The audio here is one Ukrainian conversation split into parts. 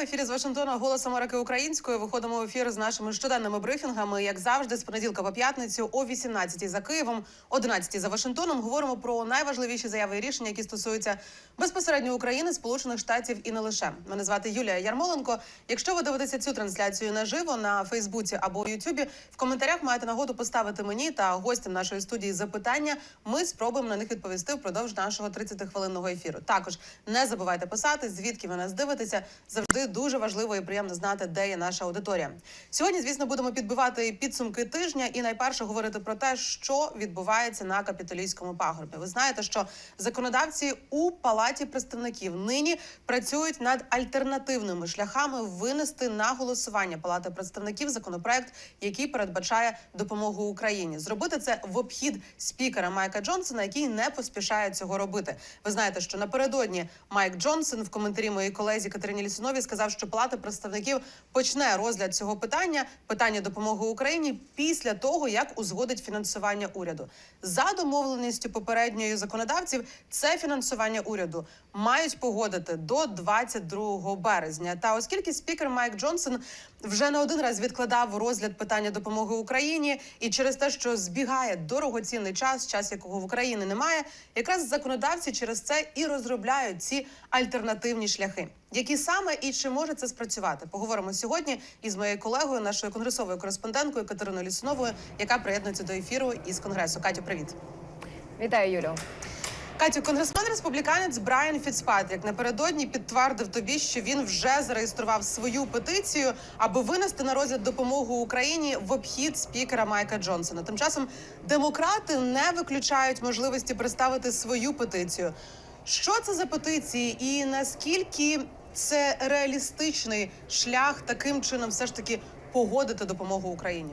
ефірі з Вашингтона Голос Америки українською. Виходимо в ефір з нашими щоденними брифінгами. Як завжди, з понеділка по п'ятницю о 18 за Києвом, 11 за Вашингтоном. Говоримо про найважливіші заяви і рішення, які стосуються безпосередньо України, Сполучених Штатів і не лише. Мене звати Юлія Ярмоленко. Якщо ви дивитеся цю трансляцію наживо на Фейсбуці або Ютубі, в коментарях маєте нагоду поставити мені та гостям нашої студії запитання. Ми спробуємо на них відповісти впродовж нашого 30-хвилинного ефіру. Також не забувайте писати, звідки ви нас дивитеся. Завжди дуже важливо і приємно знати, де є наша аудиторія. Сьогодні, звісно, будемо підбивати підсумки тижня і найперше говорити про те, що відбувається на капітолійському пагорбі. Ви знаєте, що законодавці у палаті представників нині працюють над альтернативними шляхами винести на голосування палати представників законопроект, який передбачає допомогу Україні. Зробити це в обхід спікера Майка Джонсона, який не поспішає цього робити. Ви знаєте, що напередодні Майк Джонсон в коментарі моїй колезі Катерині Лісунові сказав, що палата представників почне розгляд цього питання питання допомоги Україні після того, як узгодить фінансування уряду. За домовленістю попередньої законодавців, це фінансування уряду мають погодити до 22 березня. Та оскільки спікер Майк Джонсон вже не один раз відкладав розгляд питання допомоги Україні, і через те, що збігає дорогоцінний час, час якого в Україні немає, якраз законодавці через це і розробляють ці альтернативні шляхи. Які саме і чи може це спрацювати? Поговоримо сьогодні із моєю колегою, нашою конгресовою кореспонденткою Катериною Лісуновою, яка приєднується до ефіру із конгресу. Катю, привіт. Вітаю, Юлю. Катю, конгресмен республіканець Брайан Фіцпатрік напередодні підтвердив тобі, що він вже зареєстрував свою петицію, аби винести на розгляд допомогу Україні в обхід спікера Майка Джонсона. Тим часом демократи не виключають можливості представити свою петицію. Що це за петиції, і наскільки це реалістичний шлях таким чином, все ж таки погодити допомогу Україні?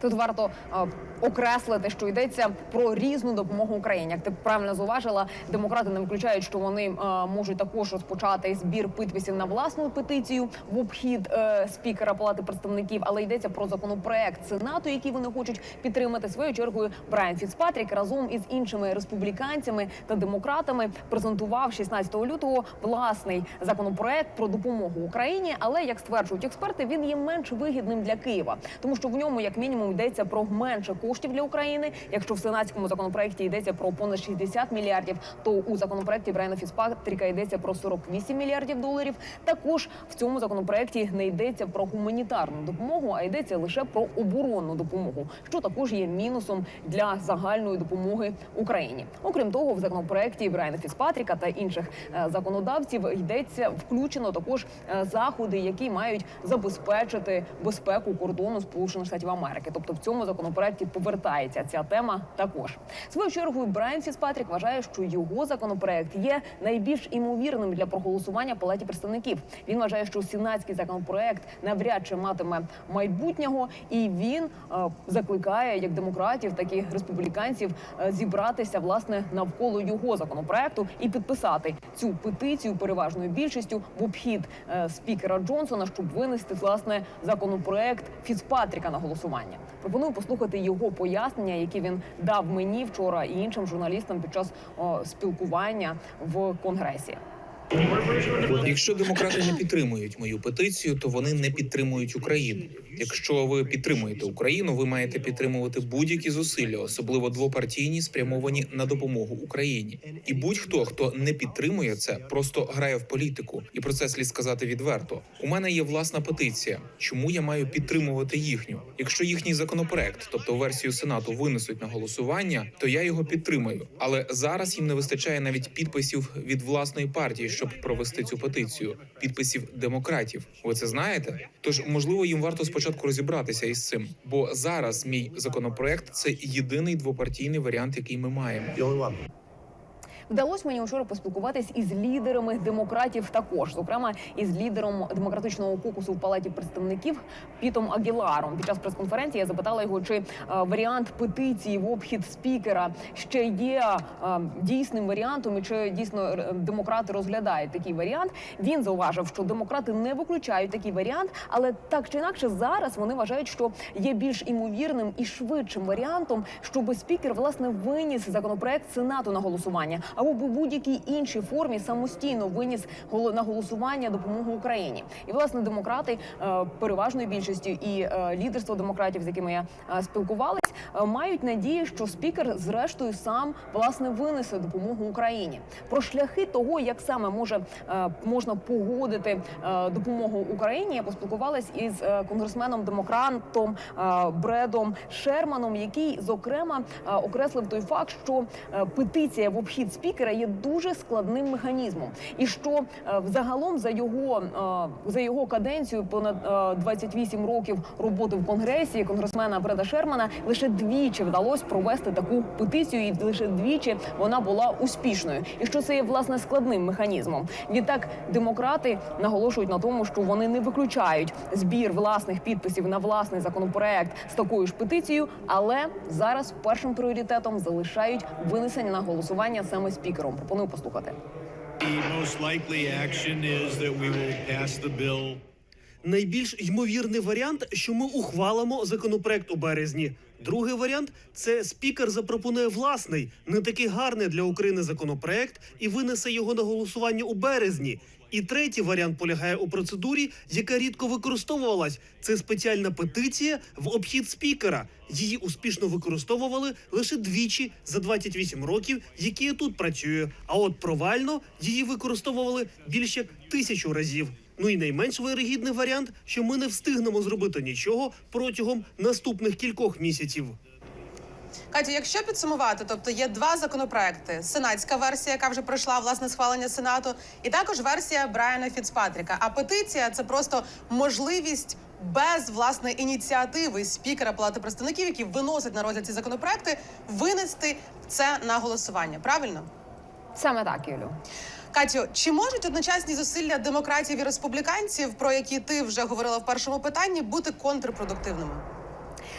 Тут варто е, окреслити, що йдеться про різну допомогу Україні. Як ти правильно зауважила, демократи не виключають, що вони е, можуть також розпочати збір підписів на власну петицію в обхід е, спікера Палати представників, але йдеться про законопроект Сенату, який вони хочуть підтримати. Своєю чергою Брайан Фіцпатрік разом із іншими республіканцями та демократами презентував 16 лютого власний законопроект про допомогу Україні. Але як стверджують експерти, він є менш вигідним для Києва, тому що в ньому, як мінімум, йдеться про менше коштів для України. Якщо в сенатському законопроекті йдеться про понад 60 мільярдів, то у законопроекті Брайана Фіцпатріка йдеться про 48 мільярдів доларів. Також в цьому законопроекті не йдеться про гуманітарну допомогу, а йдеться лише про оборонну допомогу, що також є мінусом для загальної допомоги Україні. Окрім того, в законопроекті Брайана Фіцпатріка та інших е, законодавців йдеться включено також е, заходи, які мають забезпечити безпеку кордону Сполучених Штатів Америки. Тобто в цьому законопроекті повертається ця тема також. Свою чергою Брайан Фіцпатрік вважає, що його законопроект є найбільш імовірним для проголосування в палаті представників. Він вважає, що сенатський законопроект навряд чи матиме майбутнього, і він е, закликає як демократів, так і республіканців е, зібратися власне навколо його законопроекту і підписати цю петицію переважною більшістю в обхід е, спікера Джонсона, щоб винести власне законопроект Фіцпатріка на голосування. Пропоную послухати його пояснення, які він дав мені вчора і іншим журналістам під час о, спілкування в конгресі. Якщо демократи не підтримують мою петицію, то вони не підтримують Україну. Якщо ви підтримуєте Україну, ви маєте підтримувати будь-які зусилля, особливо двопартійні, спрямовані на допомогу Україні. І будь-хто, хто не підтримує це, просто грає в політику. І про це слід сказати відверто. У мене є власна петиція. Чому я маю підтримувати їхню? Якщо їхній законопроект, тобто версію сенату, винесуть на голосування, то я його підтримаю. Але зараз їм не вистачає навіть підписів від власної партії, щоб провести цю петицію. Підписів демократів. Ви це знаєте? Тож можливо їм варто спочатку розібратися із цим, бо зараз мій законопроект це єдиний двопартійний варіант, який ми маємо. Вдалося мені вчора поспілкуватись із лідерами демократів, також зокрема із лідером демократичного кокусу в палаті представників Пітом Агіларом. Під час прес-конференції я запитала його, чи е, варіант петиції в обхід спікера ще є е, дійсним варіантом, і чи дійсно е, демократи розглядають такий варіант. Він зауважив, що демократи не виключають такий варіант, але так чи інакше зараз вони вважають, що є більш імовірним і швидшим варіантом, щоб спікер власне виніс законопроект сенату на голосування або в будь-якій іншій формі самостійно виніс на голосування допомогу Україні. І власне демократи е, переважною більшістю і е, лідерство демократів, з якими я е, спілкувалась, мають надію, що спікер зрештою сам власне винесе допомогу Україні. Про шляхи того, як саме може можна погодити допомогу Україні, я поспілкувалась із конгресменом демократом Бредом Шерманом, який зокрема окреслив той факт, що петиція в обхід спікера є дуже складним механізмом, і що е, взагалом за його е, за його каденцію понад е, 28 років роботи в конгресі конгресмена Бреда Шермана лише двічі вдалося провести таку петицію, і лише двічі вона була успішною. І що це є власне складним механізмом. Відтак демократи наголошують на тому, що вони не виключають збір власних підписів на власний законопроект з такою ж петицією, але зараз першим пріоритетом залишають винесення на голосування саме спікером. Пропоную послухати. Найбільш ймовірний варіант, що ми ухвалимо законопроект у березні. Другий варіант це спікер запропонує власний, не такий гарний для України законопроект і винесе його на голосування у березні. І третій варіант полягає у процедурі, яка рідко використовувалась. Це спеціальна петиція в обхід спікера. Її успішно використовували лише двічі за 28 років, які я тут працюю. А от провально її використовували більше тисячу разів. Ну і найменш вирогідний варіант, що ми не встигнемо зробити нічого протягом наступних кількох місяців. Катю, якщо підсумувати, тобто є два законопроекти: сенатська версія, яка вже пройшла власне схвалення сенату, і також версія Брайана Фіцпатріка. А петиція це просто можливість. Без власне ініціативи спікера Палати представників, які виносять на розгляд ці законопроекти, винести це на голосування. Правильно? Саме так, Юлю. Катю, чи можуть одночасні зусилля демократів і республіканців, про які ти вже говорила в першому питанні, бути контрпродуктивними?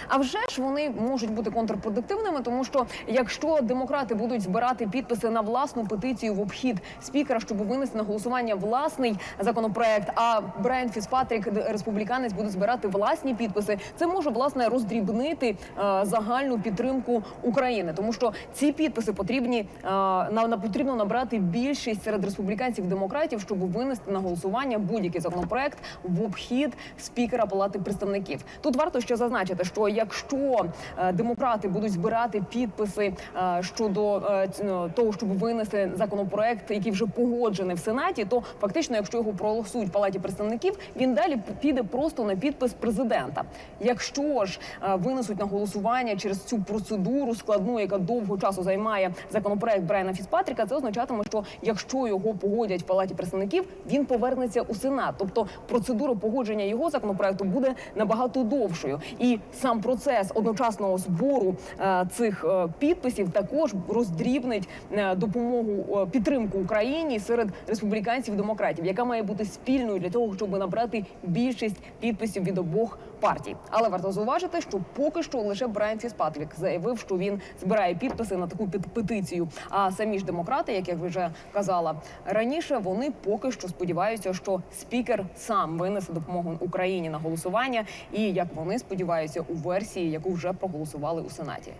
А вже ж вони можуть бути контрпродуктивними, тому що якщо демократи будуть збирати підписи на власну петицію в обхід спікера, щоб винести на голосування власний законопроект, а Брайан Фіспатрік, республіканець, буде збирати власні підписи, це може власне роздрібнити е, загальну підтримку України, тому що ці підписи потрібні е, на, на потрібно набрати більшість серед республіканців демократів, щоб винести на голосування будь-який законопроект в обхід спікера Палати представників. Тут варто ще зазначити, що якщо е, демократи будуть збирати підписи е, щодо е, ну, того, щоб винести законопроект, який вже погоджений в сенаті, то фактично, якщо його проголосують в палаті представників, він далі піде просто на підпис президента. Якщо ж винесуть на голосування через цю процедуру складну, яка довго часу займає законопроект Брайана Фіцпатріка, це означатиме, що якщо його погодять в палаті представників, він повернеться у сенат. Тобто процедура погодження його законопроекту буде набагато довшою, і сам процес одночасного збору е, цих е, підписів також роздрібнить е, допомогу підтримку Україні серед республіканців і демократів, яка має бути спільною для того, щоб набрати більшість підписів від обох партій. Але варто зауважити, що поки що лише Брайан Фіспатрік заявив, що він збирає підписи на таку підпетицію. А самі ж демократи, як я вже казала раніше, вони поки що сподіваються, що спікер сам винесе допомогу Україні на голосування, і як вони сподіваються у версії, яку вже проголосували у сенаті.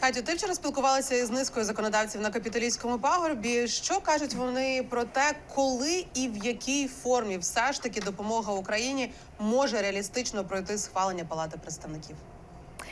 Катю, ти вчора спілкувалася із низкою законодавців на капітолійському пагорбі. Що кажуть вони про те, коли і в якій формі все ж таки допомога Україні може реалістично пройти схвалення Палати представників?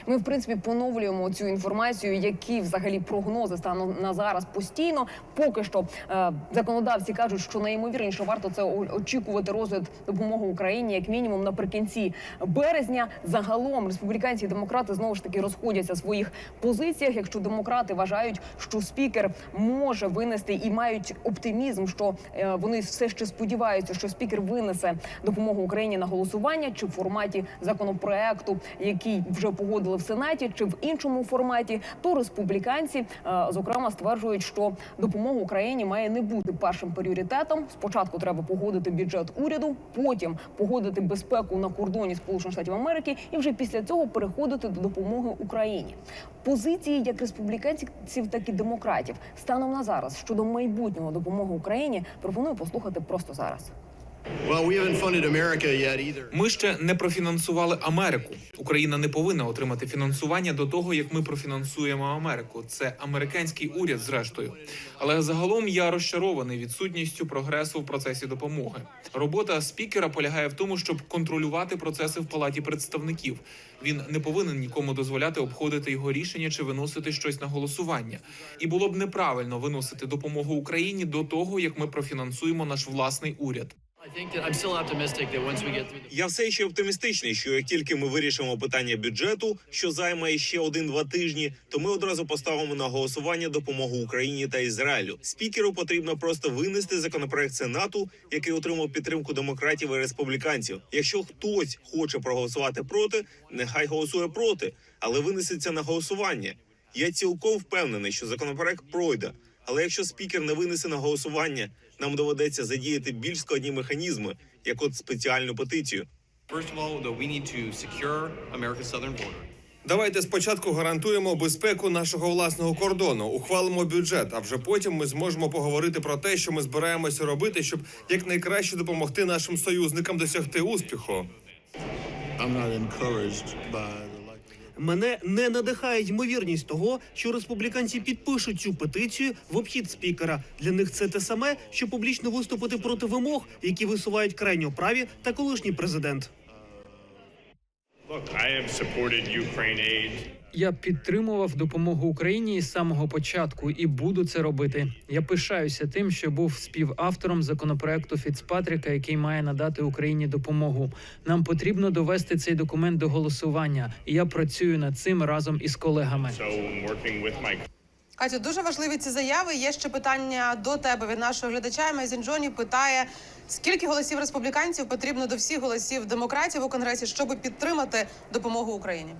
Ми в принципі поновлюємо цю інформацію, які взагалі прогнози стануть на зараз постійно. Поки що е, законодавці кажуть, що найімовірніше варто це очікувати розгляд допомоги Україні як мінімум наприкінці березня. Загалом республіканці і демократи знову ж таки розходяться в своїх позиціях. Якщо демократи вважають, що спікер може винести і мають оптимізм, що е, вони все ще сподіваються, що спікер винесе допомогу Україні на голосування чи в форматі законопроекту, який вже погодили в сенаті, чи в іншому форматі, то республіканці е, зокрема стверджують, що допомога Україні має не бути першим пріоритетом. Спочатку треба погодити бюджет уряду, потім погодити безпеку на кордоні Сполучених Штатів Америки, і вже після цього переходити до допомоги Україні. Позиції як республіканців, так і демократів станом на зараз щодо майбутнього допомоги Україні пропоную послухати просто зараз. Ми ще не профінансували Америку. Україна не повинна отримати фінансування до того, як ми профінансуємо Америку. Це американський уряд, зрештою. Але загалом я розчарований відсутністю прогресу в процесі допомоги. Робота спікера полягає в тому, щоб контролювати процеси в палаті представників. Він не повинен нікому дозволяти обходити його рішення чи виносити щось на голосування. І було б неправильно виносити допомогу Україні до того, як ми профінансуємо наш власний уряд. Я все ще оптимістичний, що як тільки ми вирішимо питання бюджету, що займе ще один-два тижні, то ми одразу поставимо на голосування допомогу Україні та Ізраїлю. Спікеру потрібно просто винести законопроект Сенату, який отримав підтримку демократів і республіканців. Якщо хтось хоче проголосувати проти, нехай голосує проти, але винесеться на голосування. Я цілком впевнений, що законопроект пройде. Але якщо спікер не винесе на голосування, нам доведеться задіяти більш складні механізми, як от спеціальну петицію. Давайте спочатку гарантуємо безпеку нашого власного кордону, ухвалимо бюджет, а вже потім ми зможемо поговорити про те, що ми збираємося робити, щоб якнайкраще допомогти нашим союзникам досягти успіху. I'm not encouraged by Мене не надихає ймовірність того, що республіканці підпишуть цю петицію в обхід спікера. Для них це те саме, що публічно виступити проти вимог, які висувають крайньо праві та колишній президент. Look, I have supported Ukraine aid. Я підтримував допомогу Україні із самого початку і буду це робити. Я пишаюся тим, що був співавтором законопроекту Фіцпатріка, який має надати Україні допомогу. Нам потрібно довести цей документ до голосування, і я працюю над цим разом із колегами. Катю, дуже важливі ці заяви. Є ще питання до тебе від нашого глядача. Мезін Джоні питає: скільки голосів республіканців потрібно до всіх голосів демократів у конгресі, щоб підтримати допомогу Україні?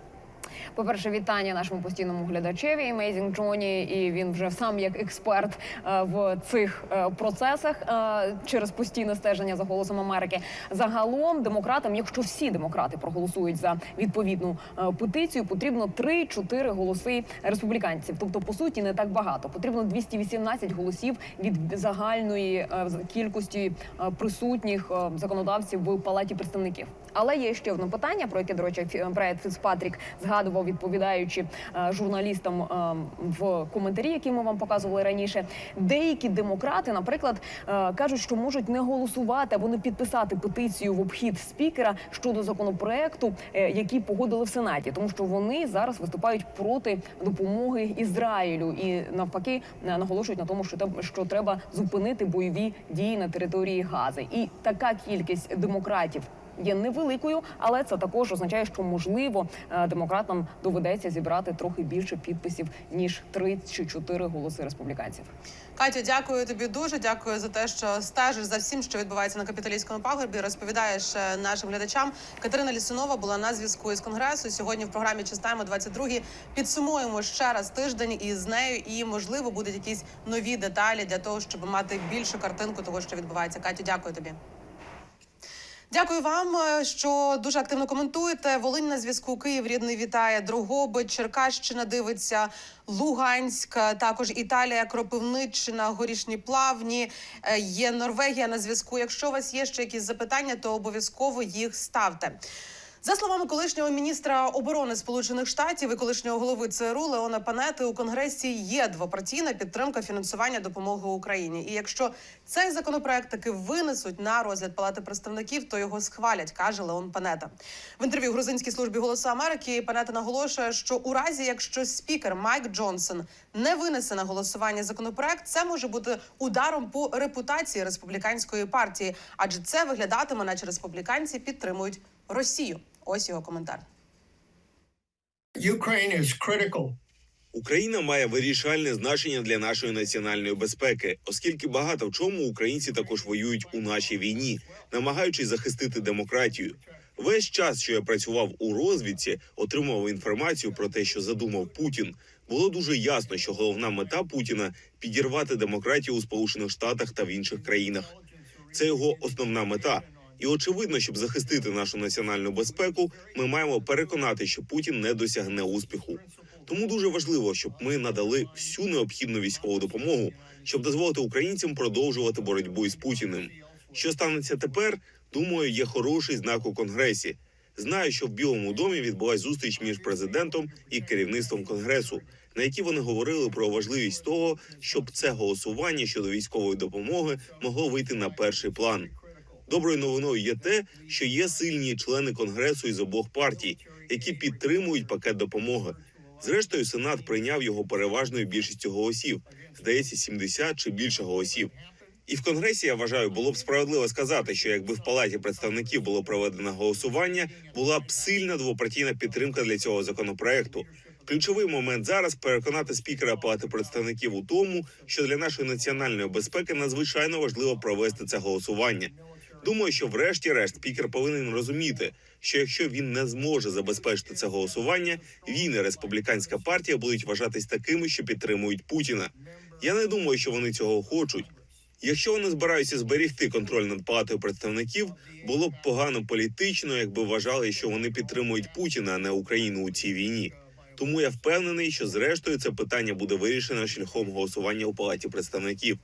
По-перше, вітання нашому постійному глядачеві Amazing Джоні, і він вже сам як експерт е, в цих е, процесах е, через постійне стеження за голосом Америки. Загалом демократам, якщо всі демократи проголосують за відповідну петицію, потрібно 3-4 голоси республіканців. Тобто, по суті, не так багато. Потрібно 218 голосів від загальної кількості присутніх законодавців в палаті представників. Але є ще одне питання, про яке, до речі, Брайт Фіцпатрік згадував, відповідаючи е, журналістам е, в коментарі, які ми вам показували раніше. Деякі демократи, наприклад, е, кажуть, що можуть не голосувати або не підписати петицію в обхід спікера щодо законопроекту, який погодили в сенаті, тому що вони зараз виступають проти допомоги Ізраїлю і навпаки наголошують на тому, що що треба зупинити бойові дії на території Гази. І така кількість демократів є невеликою, але це також означає, що можливо е, демократам доведеться зібрати трохи більше підписів ніж 3 чи 4 голоси республіканців. Катю, дякую тобі дуже. Дякую за те, що стежиш за всім, що відбувається на капіталійському пагорбі. Розповідаєш е, нашим глядачам. Катерина Лісунова була на зв'язку із конгресу. Сьогодні в програмі Чистаємо 22 Підсумуємо ще раз тиждень із нею, і можливо будуть якісь нові деталі для того, щоб мати більшу картинку того, що відбувається. Катю, дякую тобі. Дякую вам, е, що дуже активно коментуєте. Волинь на зв'язку Київ рідний вітає Дрогобич, Черкащина дивиться, Луганськ, е, також Італія, Кропивниччина, Горішні Плавні. Е, Є Норвегія на зв'язку. Якщо у вас є ще якісь запитання, то обов'язково їх ставте. За словами колишнього міністра оборони Сполучених Штатів і колишнього голови ЦРУ Леона Панети, у Конгресі є двопартійна підтримка фінансування допомоги Україні. І якщо цей законопроект таки винесуть на розгляд Палати представників, то його схвалять, каже Леон Панета. В інтерв'ю грузинській службі голосу Америки Панета наголошує, що у разі, якщо спікер Майк Джонсон не винесе на голосування законопроект, це може бути ударом по репутації республіканської партії, адже це виглядатиме, наче республіканці підтримують Росію. Ось його коментар. Ukraine is critical. Україна має вирішальне значення для нашої національної безпеки, оскільки багато в чому українці також воюють у нашій війні, намагаючись захистити демократію. Весь час, що я працював у розвідці, отримував інформацію про те, що задумав Путін. Було дуже ясно, що головна мета Путіна підірвати демократію у Сполучених Штатах та в інших країнах. Це його основна мета. І очевидно, щоб захистити нашу національну безпеку, ми маємо переконати, що Путін не досягне успіху. Тому дуже важливо, щоб ми надали всю необхідну військову допомогу, щоб дозволити українцям продовжувати боротьбу із Путіним. Що станеться тепер? Думаю, є хороший знак у конгресі. Знаю, що в Білому домі відбулась зустріч між президентом і керівництвом конгресу, на якій вони говорили про важливість того, щоб це голосування щодо військової допомоги могло вийти на перший план. Доброю новиною є те, що є сильні члени конгресу із обох партій, які підтримують пакет допомоги. Зрештою, сенат прийняв його переважною більшістю голосів, здається, 70 чи більше голосів. І в конгресі я вважаю, було б справедливо сказати, що якби в палаті представників було проведено голосування, була б сильна двопартійна підтримка для цього законопроекту. Ключовий момент зараз переконати спікера палати представників у тому, що для нашої національної безпеки надзвичайно важливо провести це голосування. Думаю, що врешті-решт спікер повинен розуміти, що якщо він не зможе забезпечити це голосування, він і республіканська партія будуть вважатись такими, що підтримують Путіна. Я не думаю, що вони цього хочуть. Якщо вони збираються зберігти контроль над палатою представників, було б погано політично, якби вважали, що вони підтримують Путіна, а не Україну у цій війні. Тому я впевнений, що зрештою це питання буде вирішено шляхом голосування у палаті представників.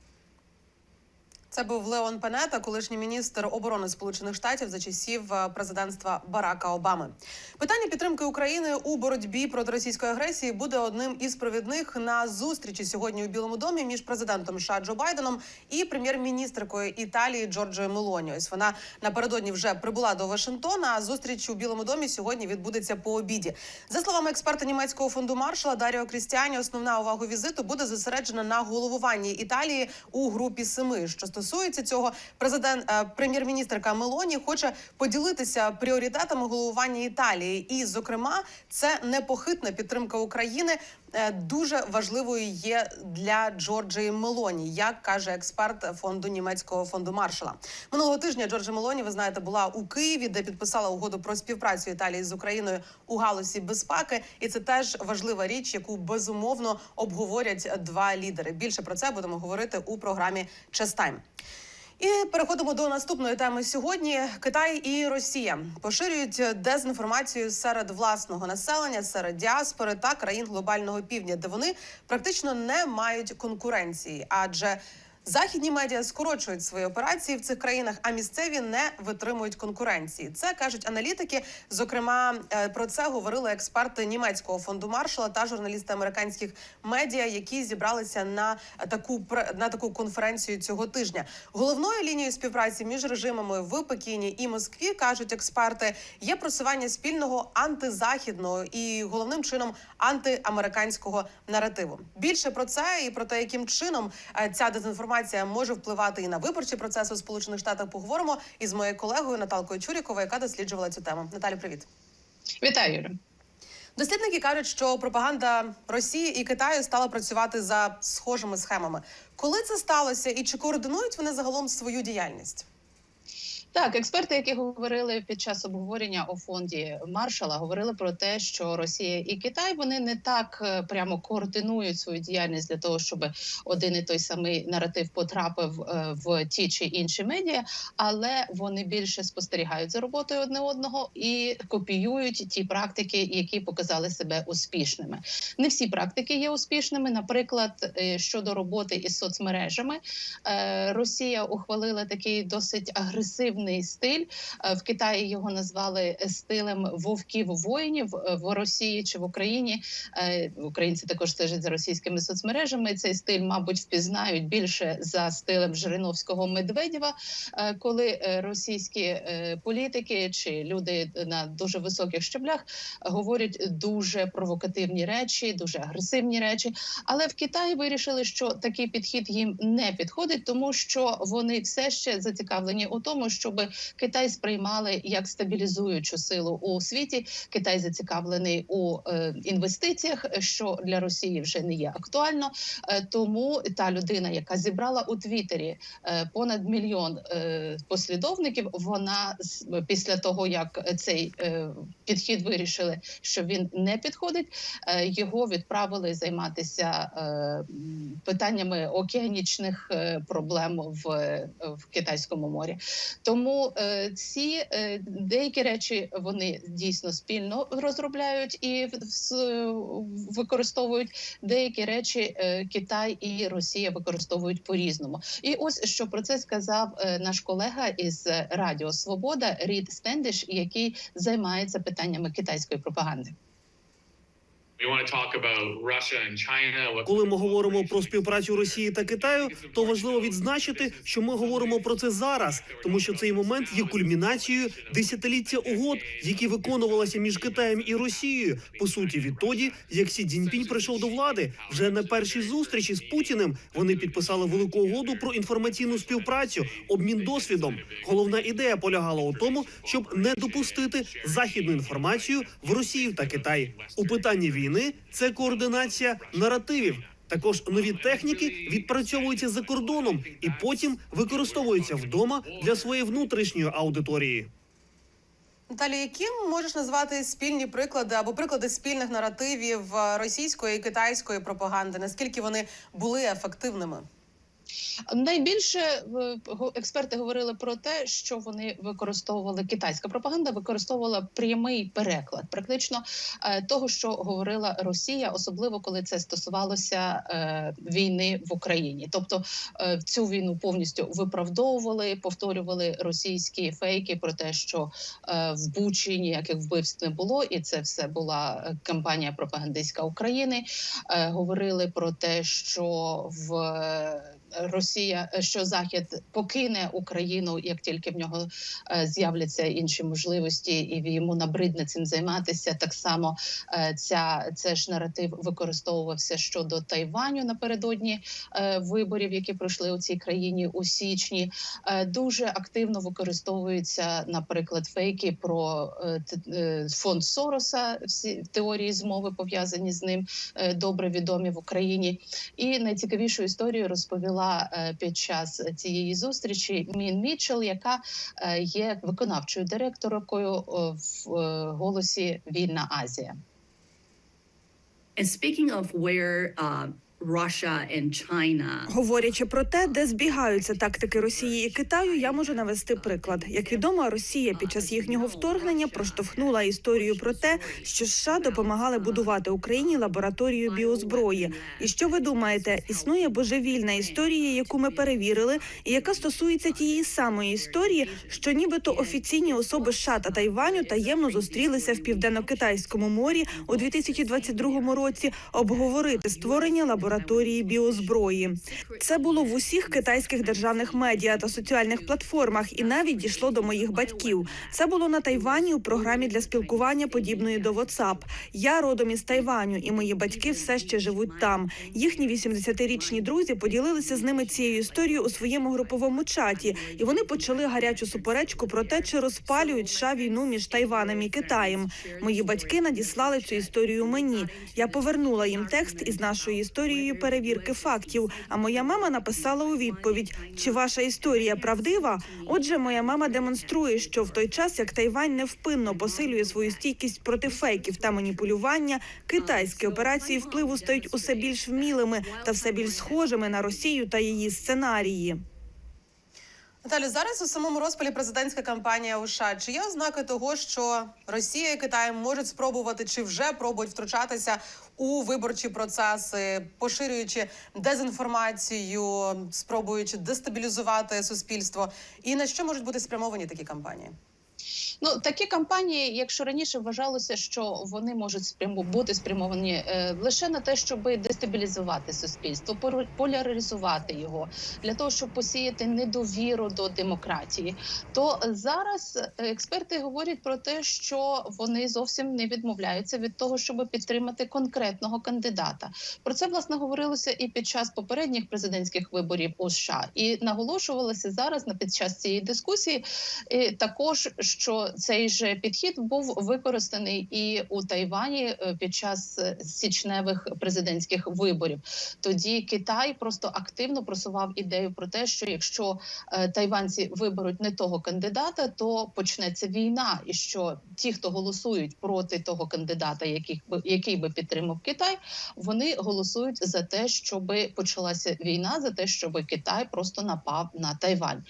Це був Леон Панета, колишній міністр оборони Сполучених Штатів за часів е, президентства Барака Обами. Питання підтримки України у боротьбі проти російської агресії буде одним із провідних на зустрічі сьогодні у Білому домі між президентом США Джо Байденом і прем'єр-міністркою Італії Джорджою Мелоні. Ось вона напередодні вже прибула до Вашингтона. А зустріч у Білому домі сьогодні відбудеться по обіді. За словами експерта німецького фонду Маршала Даріо Крістіані, основна увага візиту буде зосереджена на головуванні Італії у групі семи. Що стосується цього, президент е, прем'єр-міністрка Мелоні хоче поділитися пріоритетами головування Італії, і, зокрема, це непохитна підтримка України. Е, Дуже важливою є для Джорджії Мелоні, як каже експерт фонду німецького фонду Маршала. Минулого тижня Джорджа Мелоні, ви знаєте, була у Києві, де підписала угоду про співпрацю Італії з Україною у галузі безпеки, і це теж важлива річ, яку безумовно обговорять два лідери. Більше про це будемо говорити у програмі Честайм. І переходимо до наступної теми сьогодні. Китай і Росія поширюють дезінформацію серед власного населення, серед діаспори та країн глобального півдня, де вони практично не мають конкуренції, адже Західні медіа скорочують свої операції в цих країнах, а місцеві не витримують конкуренції. Це кажуть аналітики. Зокрема, е, про це говорили експерти німецького фонду Маршала та журналісти американських медіа, які зібралися на таку на таку конференцію цього тижня. Головною лінією співпраці між режимами в Пекіні і Москві кажуть експерти є просування спільного антизахідного і головним чином антиамериканського наративу. Більше про це і про те, яким чином е, ця дезінформація може впливати і на виборчі процеси у Сполучених Штатах. Поговоримо із моєю колегою Наталкою Чуріковою, яка досліджувала цю тему. Наталі, привіт. Вітаю, Юля. Дослідники кажуть, що пропаганда Росії і Китаю стала працювати за схожими схемами. Коли це сталося, і чи координують вони загалом свою діяльність? Так, експерти, які говорили під час обговорення у фонді Маршала, говорили про те, що Росія і Китай вони не так е, прямо координують свою діяльність для того, щоб один і той самий наратив потрапив е, в ті чи інші медіа, але вони більше спостерігають за роботою одне одного і копіюють ті практики, які показали себе успішними. Не всі практики є успішними. Наприклад, е, щодо роботи із соцмережами, Росія ухвалила такий досить агресивний стиль. Е, В Китаї його назвали стилем вовків воїнів Е, в Росії чи в Україні. е, Українці також стежать за російськими соцмережами. Цей стиль, мабуть, впізнають більше за стилем Жириновського Медведєва, коли російські політики чи люди на дуже високих щаблях говорять дуже провокативні речі, дуже агресивні речі. Але в Китаї вирішили, що такий підхід їм не підходить, тому що вони все ще зацікавлені у тому, щоб Китай сприймали як стабілізуючу силу у світі. Китай зацікавлений у е, інвестиціях, що для Росії вже не є актуально. Е, тому та людина, яка зібрала у Твіттері е, понад мільйон послідовників, вона після того як цей підхід вирішили, що він не підходить, його відправили займатися питаннями океанічних проблем в, в китайському морі. Тому Тому е, ці е, деякі речі вони дійсно спільно розробляють і в- використовують. Деякі речі е, Китай і Росія використовують по різному. І ось що про це сказав наш колега із Радіо Свобода Рід Стендиш, який займається питаннями китайської пропаганди. Коли ми говоримо про співпрацю Росії та Китаю, то важливо відзначити, що ми говоримо про це зараз, тому що цей момент є кульмінацією десятиліття угод, які виконувалися між Китаєм і Росією. По суті, відтоді, як Сі Цзіньпінь прийшов до влади, вже на першій зустрічі з Путіним вони підписали велику угоду про інформаційну співпрацю, обмін досвідом. Головна ідея полягала у тому, щоб не допустити західну інформацію в Росію та Китай. У питанні війни це координація наративів. Також нові техніки відпрацьовуються за кордоном і потім використовуються вдома для своєї внутрішньої аудиторії. Наталі, яким можеш назвати спільні приклади або приклади спільних наративів е, російської і китайської пропаганди? Наскільки вони були ефективними? Найбільше експерти говорили про те, що вони використовували китайська пропаганда, використовувала прямий переклад, практично е, того, що говорила Росія, особливо коли це стосувалося е, війни в Україні. Тобто е, цю війну повністю виправдовували, повторювали російські фейки про те, що в Бучі ніяких вбивств не було, і це все була кампанія пропагандистська України. Говорили про те, що в Росія, що Захід покине Україну, як тільки в нього е, з'являться інші можливості, і йому набридне цим займатися. Так само е, ця це ж наратив використовувався щодо Тайваню напередодні е, виборів, які пройшли у цій країні у січні. Е, Дуже активно використовуються, наприклад, фейки про е, е, фонд Сороса. Всі теорії змови пов'язані з ним е, добре відомі в Україні. І найцікавішу історію розповіла е, під час цієї зустрічі Мін Мічел, яка е, є виконавчою директоркою е, в голосі Вільна Азія. And speaking of where uh, Говорячи про те, де збігаються тактики Росії і Китаю, я можу навести приклад. Як відомо, Росія під час їхнього вторгнення проштовхнула історію про те, що США допомагали будувати Україні лабораторію біозброї. І що ви думаєте, існує божевільна історія, яку ми перевірили, і яка стосується тієї самої історії, що нібито офіційні особи США та Тайваню таємно зустрілися в південно-китайському морі у 2022 році обговорити створення лабораторії біозброї. Це було в усіх китайських державних медіа та соціальних платформах, і навіть дійшло до моїх батьків. Це було на Тайвані у програмі для спілкування, подібної до WhatsApp. Я родом із Тайваню, і мої батьки все ще живуть там. Їхні 80-річні друзі поділилися з ними цією історією у своєму груповому чаті, і вони почали гарячу суперечку про те, чи розпалюють США війну між Тайванем і Китаєм. Мої батьки надіслали цю історію мені. Я повернула їм текст із нашою історією перевірки фактів. А моя мама написала у відповідь: чи ваша історія правдива? Отже, моя мама демонструє, що в той час, як Тайвань невпинно посилює свою стійкість проти фейків та маніпулювання, китайські операції впливу стають усе більш вмілими та все більш схожими на Росію та її сценарії. Наталі, зараз у самому розпалі президентська кампанія у США. Чи є ознаки того, що Росія і Китай можуть спробувати чи вже пробують втручатися у виборчі процеси, поширюючи дезінформацію, спробуючи дестабілізувати суспільство? І на що можуть бути спрямовані такі кампанії? Ну такі кампанії, якщо раніше вважалося, що вони можуть спряму бути спрямовані е, лише на те, щоб дестабілізувати суспільство, поляризувати його для того, щоб посіяти недовіру до демократії, то зараз експерти говорять про те, що вони зовсім не відмовляються від того, щоб підтримати конкретного кандидата. Про це власне говорилося і під час попередніх президентських виборів у США, і наголошувалося зараз на під час цієї дискусії, також що цей же підхід був використаний і у Тайвані е, під час е, січневих президентських виборів. Тоді Китай просто активно просував ідею про те, що якщо е, тайванці виберуть не того кандидата, то почнеться війна, і що ті, хто голосують проти того кандидата, яких би який би підтримав Китай, вони голосують за те, щоб почалася війна, за те, щоб Китай просто напав на Тайвань.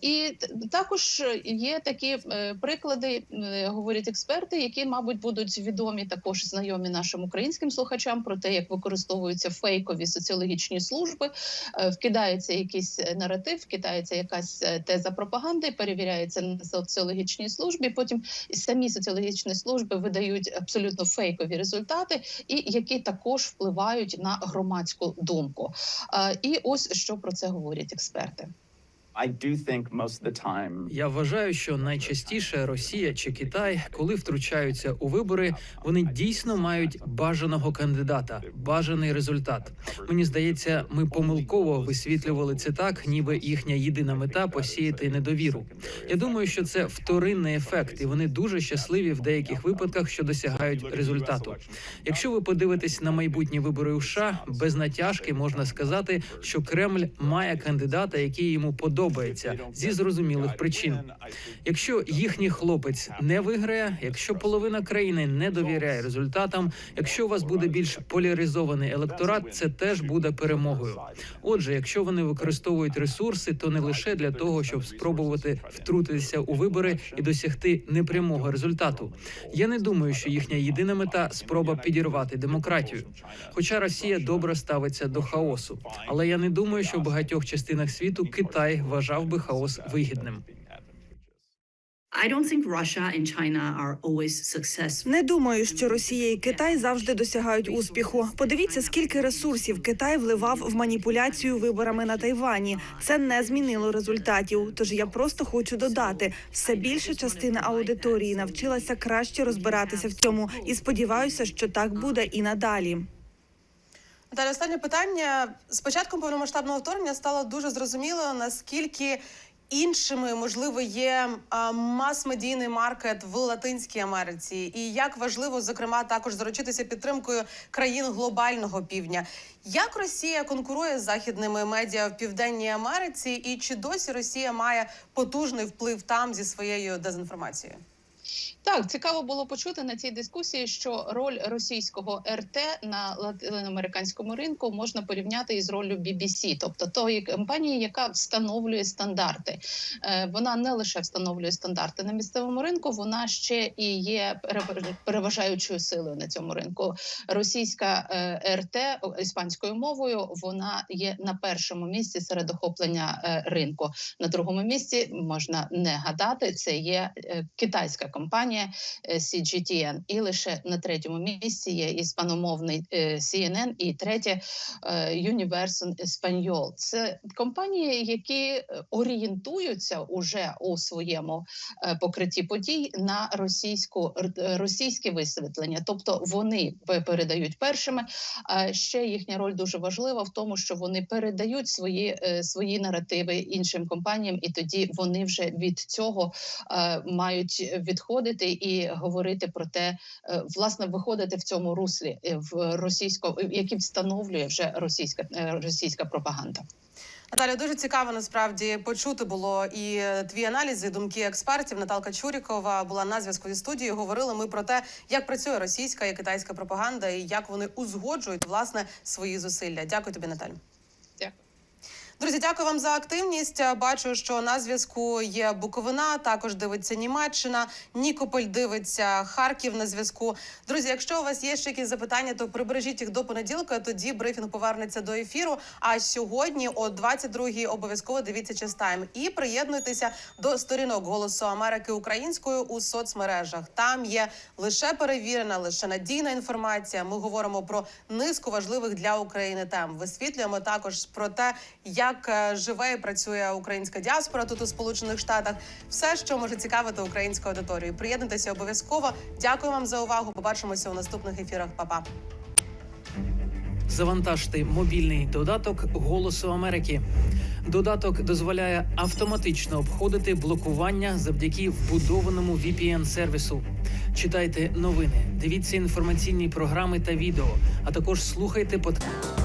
І також є такі приклади, е, говорять експерти, які, мабуть, будуть відомі також знайомі нашим українським слухачам про те, як використовуються фейкові соціологічні служби, Е, вкидається якийсь е, наратив, вкидається якась теза пропаганди, перевіряється на соціологічній службі. Потім самі соціологічні служби видають абсолютно фейкові результати, і які також впливають на громадську думку. І ось що про це говорять експерти. Я вважаю, що найчастіше Росія чи Китай, коли втручаються у вибори, вони дійсно мають бажаного кандидата, бажаний результат. Мені здається, ми помилково висвітлювали це так, ніби їхня єдина мета посіяти недовіру. Я думаю, що це вторинний ефект, і вони дуже щасливі в деяких випадках, що досягають результату. Якщо ви подивитесь на майбутні вибори у США, без натяжки можна сказати, що Кремль має кандидата, який йому подобається зі зрозумілих причин. Якщо їхній хлопець не виграє, якщо половина країни не довіряє результатам, якщо у вас буде більш поляризований електорат, це теж буде перемогою. Отже, якщо вони використовують ресурси, то не лише для того, щоб спробувати втрутитися у вибори і досягти непрямого результату. Я не думаю, що їхня єдина мета спроба підірвати демократію. Хоча Росія добре ставиться до хаосу, але я не думаю, що в багатьох частинах світу Китай вважав би хаос вигідним. I don't think Russia and China are always successful. Не думаю, що Росія і Китай завжди досягають успіху. Подивіться, скільки ресурсів Китай вливав в маніпуляцію виборами на Тайвані. Це не змінило результатів. Тож я просто хочу додати, все більша частина аудиторії навчилася краще розбиратися в цьому, і сподіваюся, що так буде і надалі. Далі останнє питання. З початком повномасштабного вторгнення стало дуже зрозуміло, наскільки іншими можливо є мас-медійний маркет в Латинській Америці, і як важливо, зокрема, також заручитися підтримкою країн глобального півдня. Як Росія конкурує з західними медіа в Південній Америці, і чи досі Росія має потужний вплив там зі своєю дезінформацією? Так, цікаво було почути на цій дискусії, що роль російського РТ на латиноамериканському ринку можна порівняти із роллю BBC, тобто тої компанії, яка встановлює стандарти. Е, Вона не лише встановлює стандарти на місцевому ринку, вона ще і є перев- переважаючою силою на цьому ринку. Російська е, РТ іспанською мовою вона є на першому місці серед охоплення е, ринку. На другому місці можна не гадати. Це є китайська компанія е, CGTN. І лише на третьому місці є іспаномовний е, CNN і третє е, Universo Español. Це компанії, які орієнтуються уже у своєму покритті подій на російську російське висвітлення, тобто вони передають першими. А ще їхня роль дуже важлива в тому, що вони передають свої, свої наративи іншим компаніям, і тоді вони вже від цього мають відходити і говорити про те, е, власне, виходити в цьому руслі е, в російсько, які встановлює вже російська е, російська пропаганда. Наталя, дуже цікаво насправді почути було і е, твій аналіз, і думки експертів. Наталка Чурікова була на зв'язку зі студією. Говорили ми про те, як працює російська і китайська пропаганда, і як вони узгоджують власне свої зусилля. Дякую тобі, Наталю. Дякую. Друзі, дякую вам за активність. Бачу, що на зв'язку є Буковина. Також дивиться Німеччина. Нікополь дивиться Харків на зв'язку. Друзі, якщо у вас є ще якісь запитання, то прибережіть їх до понеділка. Тоді брифінг повернеться до ефіру. А сьогодні о 22-й обов'язково дивіться частайм і приєднуйтеся до сторінок Голосу Америки українською у соцмережах. Там є лише перевірена, лише надійна інформація. Ми говоримо про низку важливих для України тем. Висвітлюємо також про те, як як е, живе і працює українська діаспора тут у Сполучених Штатах. Все, що може цікавити українську аудиторію. Приєднуйтеся обов'язково. Дякую вам за увагу. Побачимося у наступних ефірах. Па-па. Завантажте мобільний додаток Голосу Америки. Додаток дозволяє автоматично обходити блокування завдяки вбудованому vpn сервісу Читайте новини, дивіться інформаційні програми та відео, а також слухайте подкасти.